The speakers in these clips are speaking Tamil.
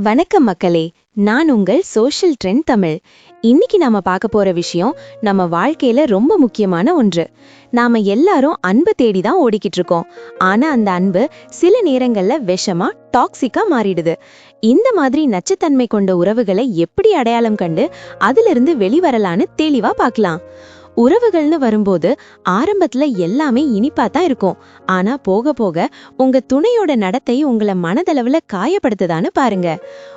வணக்கம் மக்களே நான் உங்கள் சோஷியல் ட்ரெண்ட் தமிழ். இன்னைக்கு நாம பார்க்க போற விஷயம் நம்ம வாழ்க்கையில ரொம்ப முக்கியமான ஒன்று. நாம எல்லாரும் அன்பு தேடி தான் ஓடிக்கிட்டு இருக்கோம். ஆனா அந்த அன்பு சில நேரங்கள்ல விஷமா டாக்ஸிக்கா மாறிடுது. இந்த மாதிரி நச்சுத்தன்மை கொண்ட உறவுகளை எப்படி அடையாளம் கண்டு அதிலிருந்து வெளிவரலான்னு தெளிவா பார்க்கலாம். உறவுகள்னு வரும்போது ஆரம்பத்துல எல்லாமே இனிப்பா தான் இருக்கும். ஆனா போக போக உங்க துணையோட நடத்தை உங்களை மனதளவுல காயப்படுத்துதான்னு பாருங்க.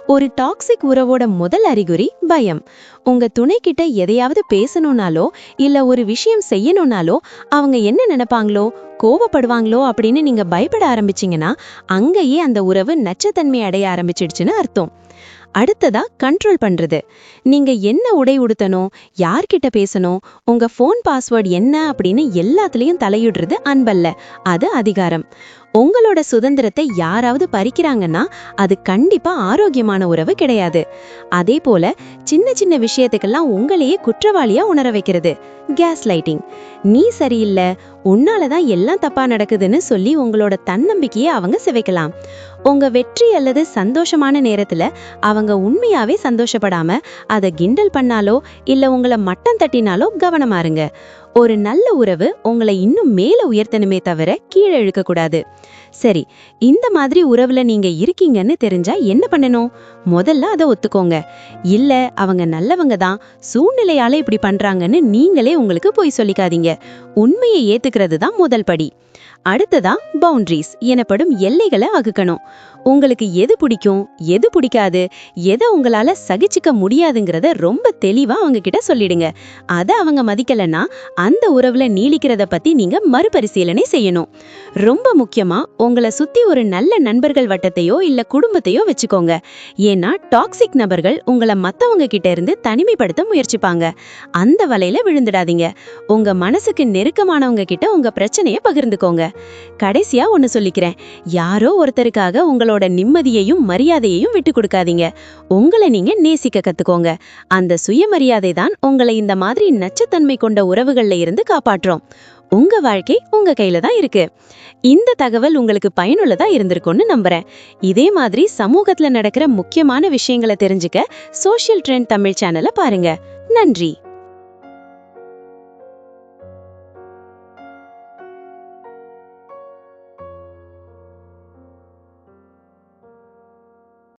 ஒரு டாக்ஸிக் உறவோட முதல் அறிகுறி பயம். உங்க துணை கிட்ட எதையாவது பேசணும்னாலோ இல்ல ஒரு விஷயம் செய்யணும்னாலோ அவங்க என்ன நினைப்பாங்களோ கோவப்படுவாங்களோ அப்படின்னு நீங்க பயப்பட ஆரம்பிச்சீங்கன்னா அங்கேயே அந்த உறவு நச்சத்தன்மை அடைய ஆரம்பிச்சிடுச்சுன்னு அர்த்தம். அடுத்ததா கண்ட்ரோல் பண்றது. நீங்க என்ன உடை உடுத்தணும் யார்கிட்ட பேசணும் உங்க ஃபோன் பாஸ்வேர்ட் என்ன அப்படின்னு எல்லாத்துலயும் தலையிடுறது அன்பல்ல. அது அதிகாரம். உங்களோட சுதந்திரத்தை யாராவது பறிக்கிறாங்கன்னா அது கண்டிப்பா ஆரோக்கியமான உறவு கிடையாது. அதே போல சின்ன சின்ன விஷயத்துக்கெல்லாம் உங்களையே குற்றவாளியா உணர வைக்கிறது. கேஸ் லைட்டிங் நீ சரியில்லை உன்னாலதான் எல்லாம் தப்பா நடக்குதுன்னு சொல்லி உங்களோட தன்னம்பிக்கையை அவங்க சிவைக்கலாம் உங்க வெற்றி அல்லது சந்தோஷமான நேரத்துல அவங்க உண்மையாவே சந்தோஷப்படாம அதை கிண்டல் பண்ணாலோ இல்ல உங்களை மட்டம் தட்டினாலோ கவனமா இருங்க. ஒரு நல்ல உறவு உங்களை இன்னும் மேல உயர்த்தணுமே தவிர கீழே இழுக்க கூடாது. சரி இந்த மாதிரி உறவுல நீங்க இருக்கீங்கன்னு தெரிஞ்சா என்ன பண்ணணும்? முதல்ல அதை ஒத்துக்கோங்க. இல்ல அவங்க நல்லவங்க தான் சூழ்நிலையால இப்படி பண்றாங்கன்னு நீங்களே உங்களுக்கு போய் சொல்லிக்காதீங்க. உண்மையை ஏத்துக்கிறது தான் முதல் படி. அடுத்ததா பவுண்டரிஸ் எனப்படும் எல்லைகளை அகுக்கணும். உங்களுக்கு எது பிடிக்கும் எது பிடிக்காது எதை உங்களால சகிச்சுக்க முடியாதுங்கிறத ரொம்ப தெளிவா அவங்க கிட்ட சொல்லிடுங்க. அதை அவங்க மதிக்கலன்னா அந்த உறவுல நீளிக்கிறத பத்தி நீங்க மறுபரிசீலனை செய்யணும். ரொம்ப முக்கியமா உங்களை சுத்தி ஒரு நல்ல நண்பர்கள் வட்டத்தையோ இல்ல குடும்பத்தையோ வச்சுக்கோங்க. ஏன்னா டாக்ஸிக் நபர்கள் உங்களை மத்தவங்க கிட்ட இருந்து தனிமைப்படுத்த முயற்சிப்பாங்க. அந்த வலையில விழுந்துடாதீங்க. உங்க மனசுக்கு நெருக்கமானவங்க கிட்ட உங்க பிரச்சனைய பகிர்ந்துக்கோங்க. கடைசியா ஒன்று சொல்லிக்கிறேன். யாரோ ஒருத்தருக்காக உங்களோட நிம்மதியையும் மரியாதையையும் விட்டு கொடுக்காதீங்க. உங்களை நீங்க நேசிக்க கத்துக்கோங்க. அந்த சுயமரியாதை தான் உங்களை இந்த மாதிரி நச்சுத்தன்மை கொண்ட உறவுகள்ல இருந்து காப்பாற்றும். உங்க வாழ்க்கை உங்க கையில தான் இருக்கு. இந்த தகவல் உங்களுக்கு பயனுள்ளதா இருந்திருக்கும்னு நம்புறேன். இதே மாதிரி சமூகத்துல நடக்கிற முக்கியமான விஷயங்களை தெரிஞ்சுக்க சோஷியல் ட்ரெண்ட் தமிழ் சேனலை பாருங்க. நன்றி.